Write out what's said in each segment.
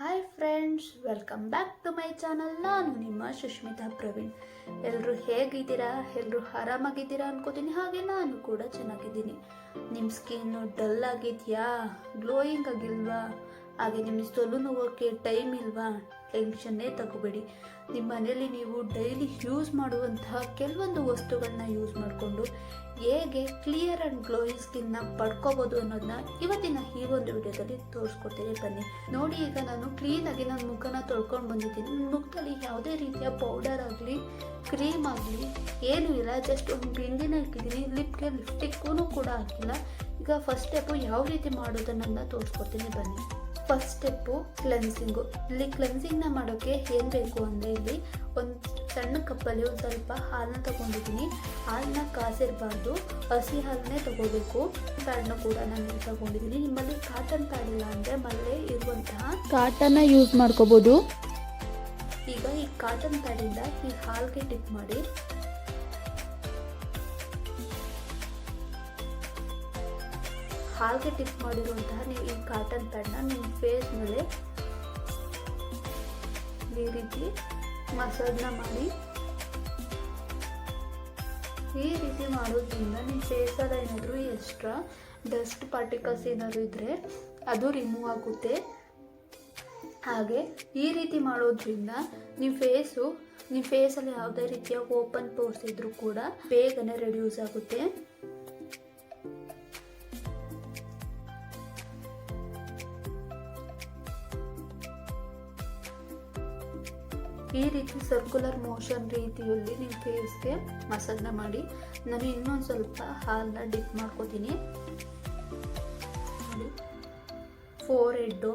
Hi friends welcome back to my channel ನಾನು ನಿಮ್ಮ ಸುಷ್ಮಿತಾ ಪ್ರವೀಣ್. ಎಲ್ಲರೂ ಹೇಗಿದ್ದೀರಾ? ಎಲ್ಲರೂ ಆರಾಮಾಗಿದ್ದೀರಾ ಅನ್ಕೋತೀನಿ. ಹಾಗೆ ನಾನು ಕೂಡ ಚೆನ್ನಾಗಿದ್ದೀನಿ. ನಿಮ್ಮ ಸ್ಕಿನ್ನು ಡಲ್ ಆಗಿದೆಯಾ? ಗ್ಲೋಯಿಂಗ್ ಆಗಿಲ್ವಾ? ಹಾಗೆ ನಿಮ್ಮ ಸೊಲು ನೋವೋಕ್ಕೆ ಟೈಮ್ ಇಲ್ವಾ? ಟೆನ್ಷನ್ನೇ ತಗೋಬೇಡಿ. ನಿಮ್ಮ ಮನೆಯಲ್ಲಿ ನೀವು ಡೈಲಿ ಯೂಸ್ ಮಾಡುವಂತಹ ಕೆಲವೊಂದು ವಸ್ತುಗಳನ್ನ ಯೂಸ್ ಮಾಡಿಕೊಂಡು ಹೇಗೆ ಕ್ಲಿಯರ್ ಆ್ಯಂಡ್ ಗ್ಲೋಯಿ ಸ್ಕಿನ್ನ ಪಡ್ಕೋಬೋದು ಅನ್ನೋದನ್ನ ಇವತ್ತಿನ ಈ ಒಂದು ವಿಡಿಯೋದಲ್ಲಿ ತೋರಿಸ್ಕೊಡ್ತೀನಿ ಬನ್ನಿ. ನೋಡಿ ಈಗ ನಾನು ಕ್ಲೀನಾಗಿ ನನ್ನ ಮುಖನ ತೊಳ್ಕೊಂಡು ಬಂದಿದ್ದೀನಿ. ನನ್ನ ಮುಖದಲ್ಲಿ ಯಾವುದೇ ರೀತಿಯ ಪೌಡರ್ ಆಗಲಿ ಕ್ರೀಮ್ ಆಗಲಿ ಏನೂ ಇಲ್ಲ. ಜಸ್ಟ್ ಒಂದು ಬಿಂದಿನ ಇಟ್ಟಿದ್ದೀನಿ. ಲಿಪ್ಗೆ ಲಿಪ್ಟಿಕ್ಕೂ ಕೂಡ ಹಾಕಿಲ್ಲ. ಈಗ ಫಸ್ಟ್ ಸ್ಟೆಪ್ಪು ಯಾವ ರೀತಿ ಮಾಡೋದನ್ನ ತೋರಿಸ್ಕೊಡ್ತೀನಿ ಬನ್ನಿ. ಫಸ್ಟ್ ಸ್ಟೆಪ್ಪು ಕ್ಲೆನ್ಸಿಂಗು ಇಲ್ಲಿ ಕ್ಲೆನ್ಸಿಂಗ್ನ ಮಾಡೋಕ್ಕೆ ಏನು ಬೇಕು ಅಂದರೆ ಇಲ್ಲಿ ಒಂದು ಸಣ್ಣ ಕಪ್ಪಲ್ಲಿ ಒಂದು ಸ್ವಲ್ಪ ಹಾಲನ್ನ ತಗೊಂಡಿದ್ದೀನಿ. ಹಾಲನ್ನ ಕಾಸಿರಬಾರ್ದು. ಹಸಿ ಹಾಲನ್ನೇ ತೊಗೋಬೇಕು. ಪ್ಯಾಡ್ನ ಕೂಡ ನಾನು ತಗೊಂಡಿದ್ದೀನಿ. ನಿಮ್ಮಲ್ಲಿ ಕಾಟನ್ ಪ್ಯಾಡ್ ಇಲ್ಲ ಅಂದರೆ ಮಳೆ ಇರುವಂತಹ ಕಾಟನ್ನ ಯೂಸ್ ಮಾಡ್ಕೋಬೋದು. ಈಗ ಈ ಕಾಟನ್ ಪ್ಯಾಡಿಂದ ಈ ಹಾಲಿಗೆ ಟಿಪ್ ಮಾಡಿ. ಹಾಲ್ಗೆ ಟಿಪ್ ಮಾಡಿರುವಂತಹ ನೀವು ಈ ಕಾಟನ್ ಪ್ಯಾಡ್ನ ನಿಮ್ಮ ಫೇಸ್ ಮೇಲೆ ಈ ರೀತಿ ಮಸಾಜ್ನ ಮಾಡಿ. ಈ ರೀತಿ ಮಾಡೋದ್ರಿಂದ ನಿಮ್ಮ ಫೇಸಲ್ಲಿ ಏನಾದರೂ ಎಕ್ಸ್ಟ್ರಾ ಡಸ್ಟ್ ಪಾರ್ಟಿಕಲ್ಸ್ ಏನಾದರೂ ಇದ್ದರೆ ಅದು ರಿಮೂವ್ ಆಗುತ್ತೆ. ಹಾಗೆ ಈ ರೀತಿ ಮಾಡೋದ್ರಿಂದ ನಿಮ್ಮ ಫೇಸು ನಿಮ್ಮ ಫೇಸಲ್ಲಿ ಯಾವುದೇ ರೀತಿಯ ಓಪನ್ ಪೋರ್ಸ್ ಇದ್ದರೂ ಕೂಡ ಬೇಗನೆ ರೆಡ್ಯೂಸ್ ಆಗುತ್ತೆ. ಈ ರೀತಿ ಸರ್ಕ್ಯುಲರ್ ಮೋಷನ್ ರೀತಿಯಲ್ಲಿ ನೀವು ಫೇಸ್ಗೆ ಮಸಾಜ್ನ ಮಾಡಿ. ನಾನು ಇನ್ನೊಂದು ಸ್ವಲ್ಪ ಹಾಲನ್ನ ಡಿಪ್ ಮಾಡ್ಕೋತೀನಿ. ಫೋರ್ ಹೆಡ್ಡು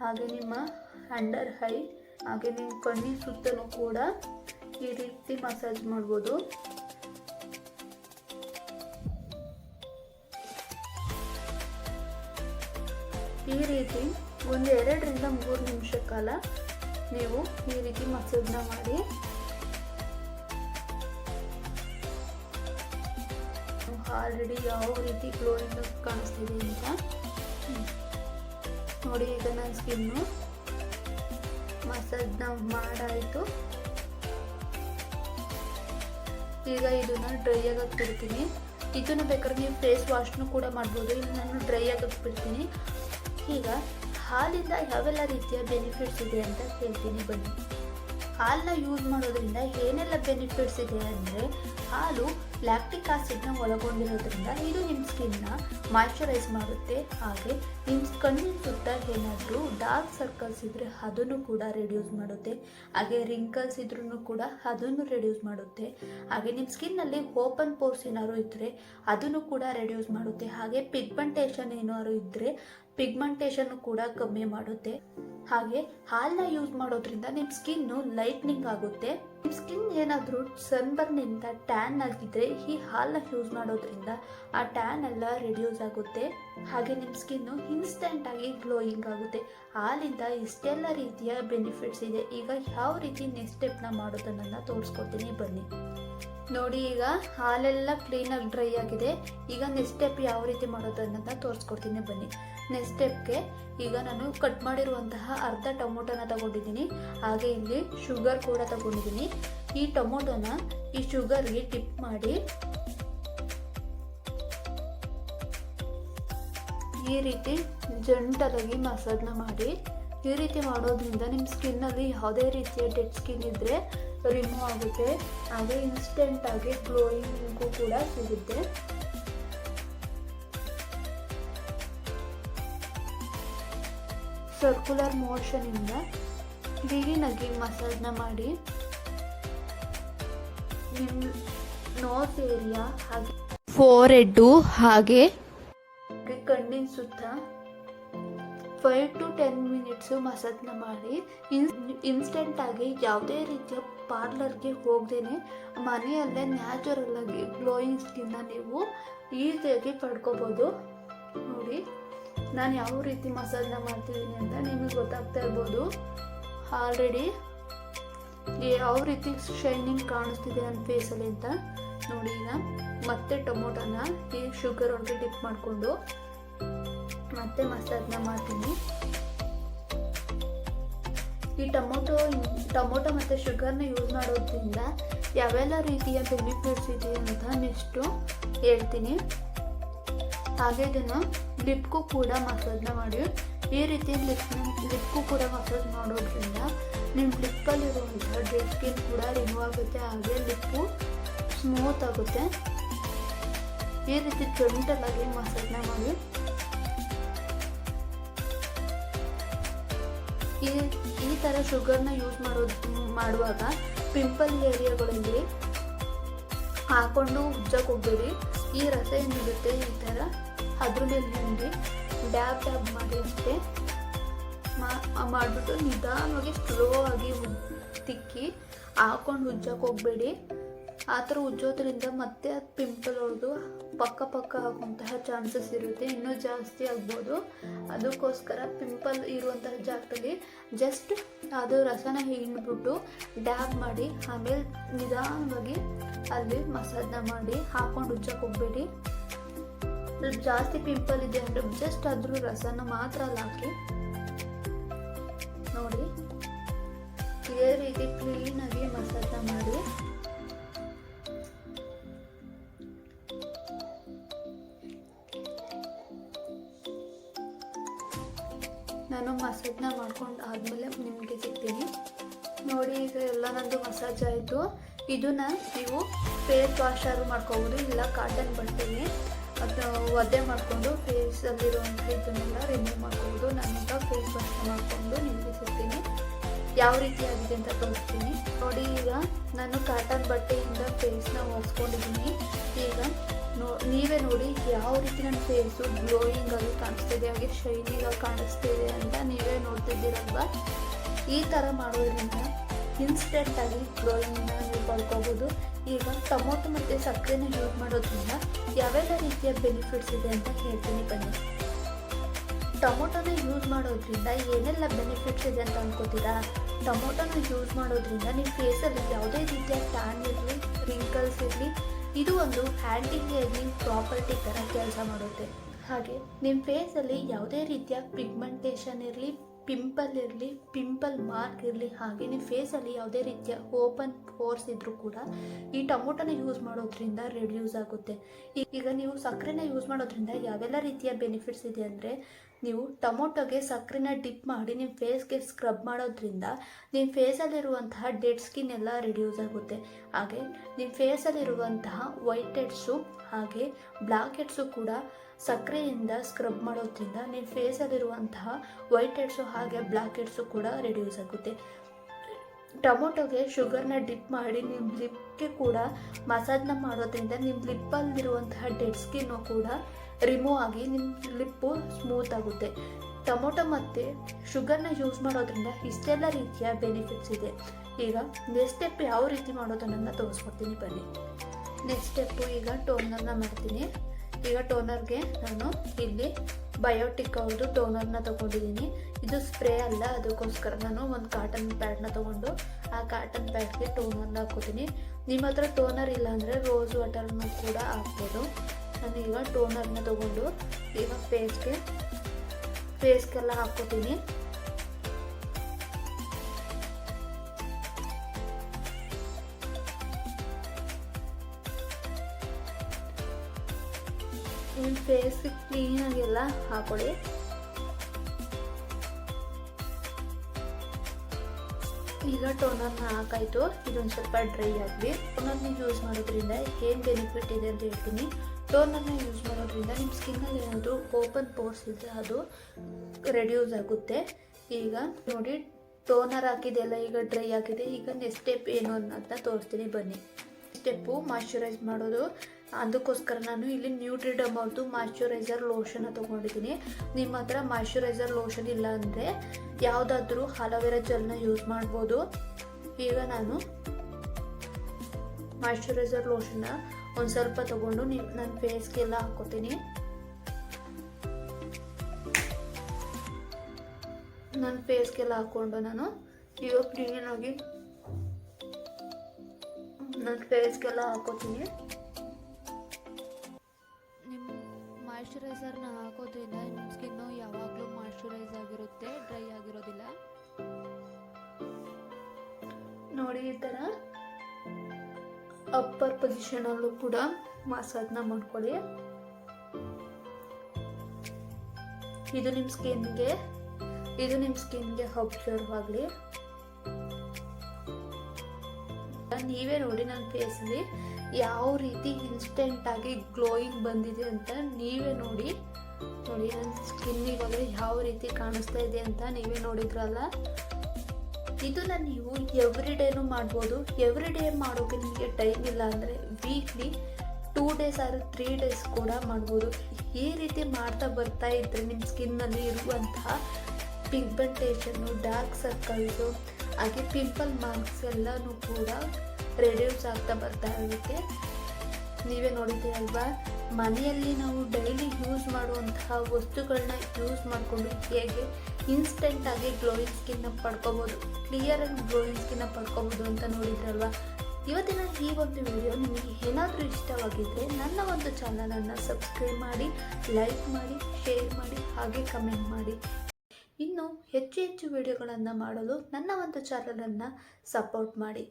ಹಾಗೆ ನಿಮ್ಮ ಅಂಡರ್ ಹೈ ಹಾಗೆ ನಿಮ್ಮ ಕಣ್ಣಿನ ಸುತ್ತಲೂ ಕೂಡ ಈ ರೀತಿ ಮಸಾಜ್ ಮಾಡ್ಬೋದು. ಈ ರೀತಿ ಒಂದು ಎರಡರಿಂದ ಮೂರು ನಿಮಿಷ ಕಾಲ ನೀವು ಈ ರೀತಿ ಮಸಾಜ್ನ ಮಾಡಿ. ಆಲ್ರೆಡಿ ಯಾವ ರೀತಿ ಗ್ಲೋಯಿಂಗ್ ಕಾಣಿಸ್ತಿದೆ ಅಂತ. ನೋಡಿ, ಈಗ ನನ್ನ ಸ್ಕಿನ್ನು ಮಸಾಜ್ನ ಮಾಡಾಯಿತು. ಈಗ ಇದನ್ನ ಡ್ರೈ ಆಗಕ್ಕೆ ಬಿಡ್ತೀನಿ ಇದನ್ನು ಬೇಕಾದ್ರೆ ನೀವು ಫೇಸ್ ವಾಶ್ನು ಕೂಡ ಮಾಡ್ಬೋದು ಇಲ್ಲಿ ನಾನು ಡ್ರೈ ಆಗಕ್ಕೆ ಬಿಡ್ತೀನಿ ಈಗ ಹಾಲಿಂದ ಯಾವೆಲ್ಲ ರೀತಿಯ ಬೆನಿಫಿಟ್ಸ್ ಇದೆ ಅಂತ ಹೇಳ್ತೀನಿ ಬನ್ನಿ. ಹಾಲನ್ನ ಯೂಸ್ ಮಾಡೋದ್ರಿಂದ ಏನೆಲ್ಲ ಬೆನಿಫಿಟ್ಸ್ ಇದೆ ಅಂದರೆ ಹಾಲು ಲ್ಯಾಕ್ಟಿಕ್ ಆಸಿಡ್ನ ಒಳಗೊಂಡಿರೋದ್ರಿಂದ ಇದು ನಿಮ್ಮ ಸ್ಕಿನ್ನ ಮಾಯ್ಚರೈಸ್ ಮಾಡುತ್ತೆ. ಹಾಗೆ ನಿಮ್ಮ ಕಣ್ಣಿನ ಸುತ್ತ ಏನಾದರೂ ಡಾರ್ಕ್ ಸರ್ಕಲ್ಸ್ ಇದ್ದರೆ ಅದನ್ನು ಕೂಡ ರೆಡ್ಯೂಸ್ ಮಾಡುತ್ತೆ. ಹಾಗೆ ರಿಂಕಲ್ಸ್ ಇದ್ರೂ ಕೂಡ ಅದನ್ನು ರೆಡ್ಯೂಸ್ ಮಾಡುತ್ತೆ. ಹಾಗೆ ನಿಮ್ಮ ಸ್ಕಿನ್ನಲ್ಲಿ ಓಪನ್ ಪೋರ್ಸ್ ಏನಾದ್ರು ಇದ್ದರೆ ಅದನ್ನು ಕೂಡ ರೆಡ್ಯೂಸ್ ಮಾಡುತ್ತೆ. ಹಾಗೆ ಪಿಗ್ಮೆಂಟೇಷನ್ ಏನಾದ್ರು ಇದ್ದರೆ ಪಿಗ್ಮೆಂಟೇಷನ್ ಕೂಡ ಕಮ್ಮಿ ಮಾಡುತ್ತೆ. ಹಾಗೆ ಹಾಲನ್ನ ಯೂಸ್ ಮಾಡೋದ್ರಿಂದ ನಿಮ್ಮ ಸ್ಕಿನ್ನು ಲೈಟ್ನಿಂಗ್ ಆಗುತ್ತೆ. ಸ್ಕಿನ್ ಏನಾದರೂ ಸನ್ಬರ್ನಿಂದ ಟ್ಯಾನ್ ಆಗಿದ್ರೆ ಈ ಹಾಲನ್ನ ಯೂಸ್ ಮಾಡೋದ್ರಿಂದ ಆ ಟ್ಯಾನ್ ಎಲ್ಲ ರೆಡ್ಯೂಸ್ ಆಗುತ್ತೆ. ಹಾಗೆ ನಿಮ್ಮ ಸ್ಕಿನ್ನು ಇನ್ಸ್ಟೆಂಟ್ ಆಗಿ ಗ್ಲೋಯಿಂಗ್ ಆಗುತ್ತೆ. ಹಾಲಿಂದ ಇಷ್ಟೆಲ್ಲ ರೀತಿಯ ಬೆನಿಫಿಟ್ಸ್ ಇದೆ. ಈಗ ಯಾವ ರೀತಿ ನೆಕ್ಸ್ಟ್ ಸ್ಟೆಪ್ನ ಮಾಡೋದನ್ನ ತೋರಿಸ್ಕೊಡ್ತೀನಿ ಬನ್ನಿ. ನೋಡಿ ಈಗ ಹಾಲೆಲ್ಲ ಕ್ಲೀನಾಗಿ ಡ್ರೈ ಆಗಿದೆ. ಈಗ ನೆಕ್ಸ್ಟ್ ಸ್ಟೆಪ್ ಯಾವ ರೀತಿ ಮಾಡೋದನ್ನ ತೋರಿಸ್ಕೊಡ್ತೀನಿ ಬನ್ನಿ. ನೆಕ್ಸ್ಟ್ ಸ್ಟೆಪ್ಗೆ ಈಗ ನಾನು ಕಟ್ ಮಾಡಿರುವಂತಹ ಅರ್ಧ ಟೊಮೊಟೊನ ತಗೊಂಡಿದ್ದೀನಿ. ಹಾಗೆ ಇಲ್ಲಿ ಶುಗರ್ ಕೂಡ ತಗೊಂಡಿದ್ದೀನಿ. ಈ ಟೊಮೊಟೊನ ಈ ಶುಗರ್ಗೆ ಟಿಪ್ ಮಾಡಿ ಈ ರೀತಿ ಜಂಟಲಾಗಿ ಮಸಾಜ್ನ ಮಾಡಿ, ಈ ರೀತಿ ಮಾಡೋದ್ರಿಂದ ನಿಮ್ಮ ಸ್ಕಿನ್ನಲ್ಲಿ ಯಾವುದೇ ರೀತಿಯ ಡೆಡ್ ಸ್ಕಿನ್ ಇದ್ದರೆ ರಿಮೂವ್ ಆಗುತ್ತೆ. ಹಾಗೆ ಇನ್ಸ್ಟೆಂಟಾಗಿ ಗ್ಲೋಯಿಂಗು ಕೂಡ ಸಿಗುತ್ತೆ. ಸರ್ಕ್ಯುಲರ್ ಮೋಷನಿಂದ ಕ್ಲೀನಾಗಿ ಮಸಾಜ್ನ ಮಾಡಿ ನಿಮ್ಮ ನೋಸ್ ಏರಿಯಾ ಹಾಗೆ ಫೋರ್ ಹೆಡ್ಡು ಹಾಗೆ ಕಣ್ಣಿನ ಸುತ್ತ ಫೈವ್ ಟು ಟೆನ್ ಮಿನಿಟ್ಸು ಮಸಾಜ್ನ ಮಾಡಿ ಇನ್ಸ್ ಇನ್ಸ್ಟೆಂಟಾಗಿ ಯಾವುದೇ ರೀತಿಯ ಪಾರ್ಲರ್ಗೆ ಹೋಗ್ದೇನೆ ಮನೆಯಲ್ಲೇ ನ್ಯಾಚುರಲ್ಲಾಗಿ ಗ್ಲೋಯಿಂಗ್ ಸ್ಕಿನ್ನ ನೀವು ಈಸಿಯಾಗಿ ಪಡ್ಕೋಬೋದು. ನೋಡಿ, ನಾನು ಯಾವ ರೀತಿ ಮಸಾಜ್ನ ಮಾಡ್ತಿದ್ದೀನಿ ಅಂತ ನಿಮಗೆ ಗೊತ್ತಾಗ್ತಾ ಇರ್ಬೋದು. ಆಲ್ರೆಡಿ ಯಾವ ರೀತಿ ಶೈನಿಂಗ್ ಕಾಣಿಸ್ತಿದೆ ನನ್ನ ಫೇಸಲ್ಲಿ ಅಂತ ನೋಡಿ ಈಗ. ಮತ್ತೆ ಟೊಮೊಟೊನ ಈ ಶುಗರ್ ಒಳಗೆ ಡಿಪ್ ಮಾಡಿಕೊಂಡು ಮತ್ತೆ ಮಸಾಜ್ನ ಮಾಡ್ತೀನಿ. ಈ ಟೊಮೊಟೊ ಟೊಮೊಟೊ ಮತ್ತು ಶುಗರ್ನ ಯೂಸ್ ಮಾಡೋದ್ರಿಂದ ಯಾವೆಲ್ಲ ರೀತಿಯ ಬೆನಿಫಿಟ್ಸ್ ಇದೆ ಅಂತ ನೆಕ್ಸ್ಟು ಹೇಳ್ತೀನಿ. ಹಾಗೆ ಇದನ್ನು ಲಿಪ್ಗೂ ಕೂಡ ಮಸಾಜ್ನ ಮಾಡಿ. ಈ ರೀತಿ ಲಿಪ್ ಲಿಪ್ಗೂ ಕೂಡ ಮಸಾಜ್ ಮಾಡೋದ್ರಿಂದ ನಿಮ್ಮ ಲಿಪ್ಪಲ್ಲಿರುವಂಥ ಡೆಡ್ ಸ್ಕಿನ್ ಕೂಡ ರಿಮೂವ್ ಆಗುತ್ತೆ, ಹಾಗೆ ಲಿಪ್ಪು ಸ್ಮೂತ್ ಆಗುತ್ತೆ. ಈ ರೀತಿ ಜೊಂಟಲಾಗಿ ಮಸಾಜ್ನ ಮಾಡಿ. ಈ ಈ ಥರ ಶುಗರ್ನ ಯೂಸ್ ಮಾಡೋದು, ಮಾಡುವಾಗ ಪಿಂಪಲ್ ಏರಿಯಾಗಳಲ್ಲಿ ಹಾಕೊಂಡು ಉಜ್ಜಕ್ಕೆ ಹೋಗ್ಬೇಡಿ. ಈ ರಸ ಏನಿರುತ್ತೆ ಈ ಥರ ಅದ್ರ ಮೇಲೆ ಹಿಂಡಿ ಡ್ಯಾಬ್ ಡ್ಯಾಬ್ ಮಾಡಿ ಅಷ್ಟೇ. ಮಾಡಿಬಿಟ್ಟು ನಿಧಾನವಾಗಿ ಸ್ಲೋ ಆಗಿ ತಿಕ್ಕಿ ಹಾಕೊಂಡು ಉಜ್ಜಕ್ಕೆ ಹೋಗ್ಬೇಡಿ. ಆ ಥರ ಉಜ್ಜೋದ್ರಿಂದ ಮತ್ತೆ ಅದು ಪಿಂಪಲ್ ಹೊಡೆದು ಪಕ್ಕ ಪಕ್ಕ ಆಗುವಂತಹ ಚಾನ್ಸಸ್ ಇರುತ್ತೆ. ಇನ್ನೂ ಜಾಸ್ತಿ ಆಗ್ಬೋದು. ಅದಕ್ಕೋಸ್ಕರ ಪಿಂಪಲ್ ಇರುವಂತಹ ಜಾಗದಲ್ಲಿ ಜಸ್ಟ್ ಅದು ರಸನ ಹಿಂಡ್ಬಿಟ್ಟು ಡ್ಯಾಬ್ ಮಾಡಿ, ಆಮೇಲೆ ನಿಧಾನವಾಗಿ ಅಲ್ಲಿ ಮಸಾಜ್ನ ಮಾಡಿ, ಹಾಕೊಂಡು ಉಜ್ಜಕ್ಕೆ ಹೋಗ್ಬೇಡಿ. ಜಾಸ್ತಿ ಪಿಂಪಲ್ ಇದೆ ಅಂದರೆ ಜಸ್ಟ್ ಅದ್ರ ರಸನ ಮಾತ್ರ ಅಲ್ಲಿ ಹಾಕಿ. ನೋಡಿ. ಇದೇ ರೀತಿ ಕ್ಲೀನಾಗಿ ಮಸಾಜ್ನ ಮಾಡಿ. ನಾನು ಮಸಾಜ್ನ ಮಾಡ್ಕೊಂಡು ಆದಮೇಲೆ ನಿಮಗೆ ಸಿಗ್ತೀನಿ. ನೋಡಿ, ಈಗ ಎಲ್ಲ ನಂದು ಮಸಾಜ್ ಆಯಿತು. ಇದನ್ನು ನೀವು ಫೇಸ್ ವಾಶ್ ಆದ್ರೂ ಮಾಡ್ಕೋಬೋದು, ಇಲ್ಲ ಕಾಟನ್ ಬಟ್ಟೆಗೆ ಅದು ಒದ್ದೆ ಮಾಡಿಕೊಂಡು ಫೇಸಲ್ಲಿರುವಂಥ ಇದನ್ನೆಲ್ಲ ರಿಮೂವ್ ಮಾಡ್ಕೋಬೋದು. ನಾನೀಗ ಫೇಸ್ ವಾಶ್ ಮಾಡಿಕೊಂಡು ನಿಮಗೆ ಸಿಗ್ತೀನಿ. ಯಾವ ರೀತಿ ಆಗಿದೆ ಅಂತ ತೋರಿಸ್ತೀನಿ. ನೋಡಿ, ಈಗ ನಾನು ಕಾಟನ್ ಬಟ್ಟೆಯಿಂದ ಫೇಸ್ನ ಒರೆಸ್ಕೊಂಡಿದ್ದೀನಿ. ಈಗ ನೋ ನೀವೇ ನೋಡಿ ಯಾವ ರೀತಿ ನನ್ನ ಫೇಸು ಗ್ಲೋಯಿಂಗ್ ಆಗಿ ಕಾಣಿಸ್ತಿದೆ ಹಾಗೆ ಶೈನಿಂಗ್ ಆಗಿ ಕಾಣಿಸ್ತಿದೆ ಅಂತ ನೀವೇ ನೋಡ್ತಿದ್ದೀರಲ್ವಾ ಈ ಥರ ಮಾಡೋದ್ರಿಂದ ಇನ್ಸ್ಟೆಂಟಾಗಿ ಗ್ಲೋಯಿಂಗ್ನ ನೀವು ಪಡ್ಕೋಬೋದು. ಈಗ ಟೊಮೊಟೊ ಮತ್ತು ಸಕ್ಕರೆನ ಯೂಸ್ ಮಾಡೋದ್ರಿಂದ ಯಾವೆಲ್ಲ ರೀತಿಯ ಬೆನಿಫಿಟ್ಸ್ ಇದೆ ಅಂತ ಹೇಳ್ತೀನಿ ಬನ್ನಿ. ಟೊಮೊಟೊನ ಯೂಸ್ ಮಾಡೋದ್ರಿಂದ ಏನೆಲ್ಲ ಬೆನಿಫಿಟ್ಸ್ ಇದೆ ಅಂತ ಅನ್ಕೋತೀರಾ? ಟೊಮೊಟೊನ ಯೂಸ್ ಮಾಡೋದ್ರಿಂದ ನಿಮ್ಮ ಫೇಸಲ್ಲಿ ಯಾವುದೇ ರೀತಿಯ ಟ್ಯಾನ್ ಇರಲಿ ರಿಂಕಲ್ಸ್ ಇರಲಿ ಇದು ಒಂದು ಏಜಿಂಗ್ ಪ್ರಾಪರ್ಟಿ ಥರ ಕೆಲಸ ಮಾಡುತ್ತೆ. ಹಾಗೆ ನಿಮ್ಮ ಫೇಸಲ್ಲಿ ಯಾವುದೇ ರೀತಿಯ ಪಿಗ್ಮೆಂಟೇಷನ್ ಇರಲಿ ಪಿಂಪಲ್ ಇರಲಿ ಪಿಂಪಲ್ ಮಾರ್ಕ್ ಇರಲಿ, ಹಾಗೆ ನಿಮ್ಮ ಫೇಸಲ್ಲಿ ಯಾವುದೇ ರೀತಿಯ ಓಪನ್ ಪೋರ್ಸ್ ಇದ್ದರೂ ಕೂಡ ಈ ಟೊಮೊಟೊನ ಯೂಸ್ ಮಾಡೋದ್ರಿಂದ ರೆಡ್ಯೂಸ್ ಆಗುತ್ತೆ. ಈಗ ನೀವು ಸಕ್ಕರೆನ ಯೂಸ್ ಮಾಡೋದ್ರಿಂದ ಯಾವೆಲ್ಲ ರೀತಿಯ ಬೆನಿಫಿಟ್ಸ್ ಇದೆ ಅಂದರೆ ನೀವು ಟೊಮೊಟೊಗೆ ಸಕ್ಕರೆನ ಡಿಪ್ ಮಾಡಿ ನಿಮ್ಮ ಫೇಸ್ಗೆ ಸ್ಕ್ರಬ್ ಮಾಡೋದ್ರಿಂದ ನಿಮ್ಮ ಫೇಸಲ್ಲಿರುವಂತಹ ಡೆಡ್ ಸ್ಕಿನ್ ಎಲ್ಲ ರಿಡ್ಯೂಸ್ ಆಗುತ್ತೆ. ಹಾಗೆ ನಿಮ್ಮ ಫೇಸಲ್ಲಿರುವಂತಹ ವೈಟ್ ಹೆಡ್ಸು ಹಾಗೆ ಬ್ಲ್ಯಾಕ್ ಹೆಡ್ಸು ಕೂಡ ಸಕ್ಕರೆಯಿಂದ ಸ್ಕ್ರಬ್ ಮಾಡೋದ್ರಿಂದ ನಿಮ್ಮ ಫೇಸಲ್ಲಿರುವಂತಹ ವೈಟ್ ಹೆಡ್ಸು ಹಾಗೆ ಬ್ಲ್ಯಾಕ್ ಹೆಡ್ಸು ಕೂಡ ರಿಡ್ಯೂಸ್ ಆಗುತ್ತೆ. ಟೊಮೊಟೊಗೆ ಶುಗರ್ನ ಡಿಪ್ ಮಾಡಿ ನಿಮ್ಮ ಲಿಪ್ಗೆ ಕೂಡ ಮಸಾಜ್ನ ಮಾಡೋದ್ರಿಂದ ನಿಮ್ಮ ಲಿಪ್ಪಲ್ಲಿರುವಂತಹ ಡೆಡ್ ಸ್ಕಿನ್ನು ಕೂಡ ರಿಮೂವ್ ಆಗಿ ನಿಮ್ಮ ಲಿಪ್ಪು ಸ್ಮೂತ್ ಆಗುತ್ತೆ. ಟೊಮೊಟೊ ಮತ್ತು ಶುಗರ್ನ ಯೂಸ್ ಮಾಡೋದ್ರಿಂದ ಇಷ್ಟೆಲ್ಲ ರೀತಿಯ ಬೆನಿಫಿಟ್ಸ್ ಇದೆ. ಈಗ ನೆಕ್ಸ್ಟ್ ಸ್ಟೆಪ್ ಯಾವ ರೀತಿ ಮಾಡೋದನ್ನ ತೋರಿಸ್ಕೊಡ್ತೀನಿ ಬನ್ನಿ. ನೆಕ್ಸ್ಟ್ ಸ್ಟೆಪ್ಪು ಈಗ ಟೋನರ್ನ ಮಾಡ್ತೀನಿ. ಈಗ ಟೋನರ್ಗೆ ನಾನು ಇಲ್ಲಿ ಬಯೋಟಿಕ್ ಅವ್ರದ್ದು ಟೋನರ್ನ ತೊಗೊಂಡಿದ್ದೀನಿ ಇದು ಸ್ಪ್ರೇ ಅಲ್ಲ, ಅದಕ್ಕೋಸ್ಕರ ನಾನು ಒಂದು ಕಾಟನ್ ಪ್ಯಾಡ್ನ ತೊಗೊಂಡು ಆ ಕಾಟನ್ ಪ್ಯಾಡ್ಗೆ ಟೋನರ್ನ ಹಾಕೋತೀನಿ ನಿಮ್ಮ ಹತ್ರ ಟೋನರ್ ಇಲ್ಲ ಅಂದರೆ ರೋಸ್ ವಾಟರ್ನ ಕೂಡ ಹಾಕ್ಬೋದು. ನಾನು ಈಗ ಟೋನರ್ನ ತೊಗೊಂಡು ಈಗ ಫೇಸ್ಗೆ ಫೇಸ್ಗೆಲ್ಲ ಹಾಕ್ಕೋತೀನಿ. ನಿಮ್ಮ ಫೇಸ್ಗೆ ಕ್ಲೀನಾಗೆಲ್ಲ ಹಾಕೊಳ್ಳಿ ಈಗ ಟೋನರ್ನ ಹಾಕಾಯಿತು. ಇದೊಂದು ಸ್ವಲ್ಪ ಡ್ರೈ ಆಗಲಿ. ಟೋನರ್ನ ಯೂಸ್ ಮಾಡೋದ್ರಿಂದ ಏನು ಬೆನಿಫಿಟ್ ಇದೆ ಅಂತ ಹೇಳ್ತೀನಿ. ಟೋನರ್ನ ಯೂಸ್ ಮಾಡೋದ್ರಿಂದ ನಿಮ್ಮ ಸ್ಕಿನ್ನಲ್ಲಿ ಏನಾದರೂ ಓಪನ್ ಪೋರ್ಸ್ ಇದೆ ಅದು ರೆಡ್ಯೂಸ್ ಆಗುತ್ತೆ. ಈಗ ನೋಡಿ ಟೋನರ್ ಹಾಕಿದೆಲ್ಲ, ಈಗ ಡ್ರೈ ಆಗಿದೆ. ಈಗ ನೆಕ್ಸ್ಟ್ ಸ್ಟೆಪ್ ಏನು ಅನ್ನೋದನ್ನ ತೋರಿಸ್ತೀನಿ. ಬನ್ನಿ. ಸ್ಟೆಪ್ಪು ಮಾಯ್ಶ್ಚರೈಸ್ ಮಾಡೋದು. ಅದಕ್ಕೋಸ್ಕರ ನಾನು ಇಲ್ಲಿ ನ್ಯೂಟ್ರಿಡಮ್ ಅವ್ರದ್ದು ಮಾಯ್ಶ್ಚರೈಸರ್ ಲೋಷನ್ನ ತೊಗೊಂಡಿದ್ದೀನಿ. ನಿಮ್ಮ ಹತ್ರ ಮಾಯ್ಶ್ಚರೈಸರ್ ಲೋಷನ್ ಇಲ್ಲ ಅಂದರೆ ಯಾವುದಾದ್ರೂ ಅಲೋವೆರಾ ಜೆಲ್ನ ಯೂಸ್ ಮಾಡ್ಬೋದು. ಈಗ ನಾನು ಮಾಯ್ಶ್ಚರೈಸರ್ ಲೋಷನ್ನ ಒಂದು ಸ್ವಲ್ಪ ತೊಗೊಂಡು ನೀವು ನನ್ನ ಫೇಸ್ಗೆಲ್ಲ ಹಾಕೋತೀನಿ. ನನ್ನ ಫೇಸ್ಗೆಲ್ಲ ಹಾಕ್ಕೊಂಡು ನಾನು. ಇವಾಗ ಕ್ಲೀನಾಗಿ ನನ್ನ ಫೇಸ್ಗೆಲ್ಲ ಹಾಕೋತೀನಿ. ನೋಡಿ ಈ ಥರ ಅಪ್ಪರ್ ಪೊಸಿಷನಲ್ಲೂ ಕೂಡ ಮಸಾಜ್ನ ಮಾಡ್ಕೊಳ್ಳಿ. ಇದು ನಿಮ್ಮ ಸ್ಕಿನ್ಗೆ, ಇದು ನಿಮ್ಮ ಸ್ಕಿನ್ಗೆ ಅಬ್ಸರ್ವ್ ಆಗಲಿ. ನೀವೇ ನೋಡಿ ನನ್ನ ಫೇಸಲ್ಲಿ ಯಾವ ರೀತಿ ಇನ್ಸ್ಟೆಂಟಾಗಿ ಗ್ಲೋಯಿಂಗ್ ಬಂದಿದೆ ಅಂತ ನೀವೇ ನೋಡಿ. ನೋಡಿ ನನ್ನ ಸ್ಕಿನ್ ಇವಾಗ ಯಾವ ರೀತಿ ಕಾಣಿಸ್ತಾ ಇದೆ ಅಂತ ನೀವೇ ನೋಡಿದ್ರಲ್ಲ? ಇದನ್ನ ನೀವು ಎವ್ರಿ ಡೇನು ಮಾಡ್ಬೋದು. ಎವ್ರಿ ಡೇ ಮಾಡೋಕೆ ನಿಮಗೆ ಟೈಮ್ ಇಲ್ಲ ಅಂದರೆ weekly two days or three days ಕೂಡ ಮಾಡ್ಬೋದು. ಈ ರೀತಿ ಮಾಡ್ತಾ ಬರ್ತಾ ಇದ್ದರೆ ನಿಮ್ಮ ಸ್ಕಿನ್ನಲ್ಲಿ ಇರುವಂತಹ ಪಿಗ್ಮೆಂಟೇಷನ್ನು ಡಾರ್ಕ್ ಸರ್ಕಲ್ಸು ಹಾಗೆ ಪಿಂಪಲ್ ಮಾರ್ಕ್ಸ್ ಎಲ್ಲನೂ ಕೂಡ ರೆಡ್ಯೂಸ್ ಆಗ್ತಾ ಬರ್ತಾ ಇರುತ್ತೆ. ನೀವೇ ನೋಡಿದ್ದೀರಿ ಅಲ್ವಾ? ಮನೆಯಲ್ಲಿ ನಾವು ಡೈಲಿ ಯೂಸ್ ಮಾಡುವಂತಹ ವಸ್ತುಗಳನ್ನ ಯೂಸ್ ಮಾಡಿಕೊಂಡು ಹೇಗೆ ಇನ್ಸ್ಟೆಂಟಾಗಿ ಗ್ಲೋಯಿಂಗ್ ಸ್ಕಿನ್ನ ಪಡ್ಕೋಬೋದು. ಕ್ಲಿಯರಾಗಿ ಗ್ಲೋಯಿಂಗ್ ಸ್ಕಿನ್ನ ಪಡ್ಕೋಬೋದು ಅಂತ ನೋಡಿದ್ರಲ್ವಾ? ಇವತ್ತಿನ ಈ ಒಂದು ವಿಡಿಯೋ ನಿಮಗೆ ಏನಾದರೂ ಇಷ್ಟವಾಗಿದ್ದರೆ ನನ್ನ ಒಂದು ಚಾನಲನ್ನು ಸಬ್ಸ್ಕ್ರೈಬ್ ಮಾಡಿ ಲೈಕ್ ಮಾಡಿ ಶೇರ್ ಮಾಡಿ, ಹಾಗೆ ಕಮೆಂಟ್ ಮಾಡಿ. ಇನ್ನು ಹೆಚ್ಚು ಹೆಚ್ಚು ವಿಡಿಯೋಗಳನ್ನು ಮಾಡಲು ನನ್ನ ಒಂದು ಚಾನಲನ್ನು ಸಪೋರ್ಟ್ ಮಾಡಿ.